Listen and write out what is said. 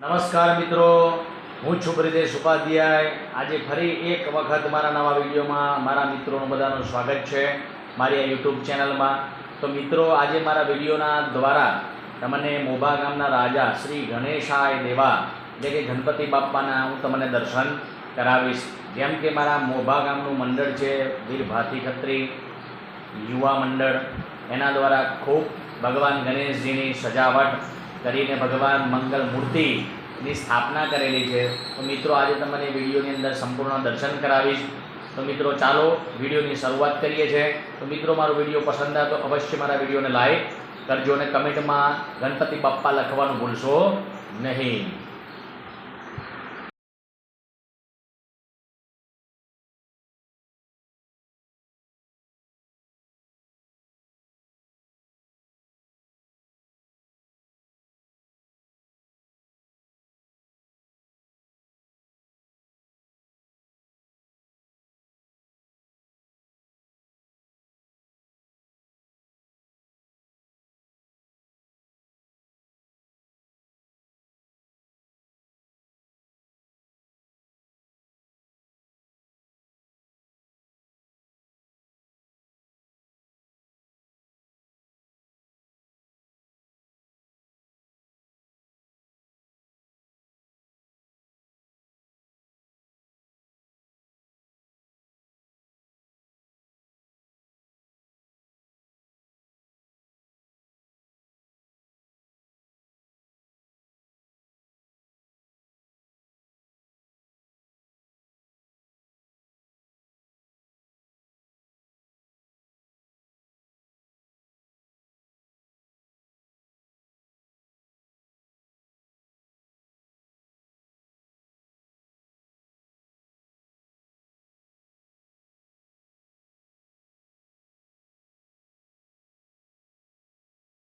નમસ્કાર મિત્રો. હું છું બ્રિદેશ ઉપાધ્યાય. આજે ફરી એક વખત મારા નવા વિડીયોમાં મારા મિત્રોનું બધાનું સ્વાગત છે મારી આ યુટ્યુબ ચેનલમાં. તો મિત્રો, આજે મારા વિડીયોના દ્વારા તમને મોભા ગામના રાજા શ્રી ગણેશાય દેવા એટલે કે ગણપતિ બાપ્પાના, હું તમને દર્શન કરાવીશ. જેમ કે મારા મોભા ગામનું મંડળ છે, વીર ભાતી ખત્રી યુવા મંડળ. એના દ્વારા ખૂબ ભગવાન ગણેશજીની સજાવટ કરીને ભગવાન મંગલ મૂર્તિની સ્થાપના કરેલી છે. તો મિત્રો, આજે તમને વિડીયોની અંદર સંપૂર્ણ દર્શન કરાવીશ. તો મિત્રો, ચાલો વિડીયોની શરૂઆત કરીએ છીએ તો મિત્રો, મારો વીડિયો પસંદ આવે તો અવશ્ય મારા વિડીયોને લાઈક કરજો અને કમેન્ટમાં ગણપતિ બાપ્પા લખવાનું ભૂલશો નહીં.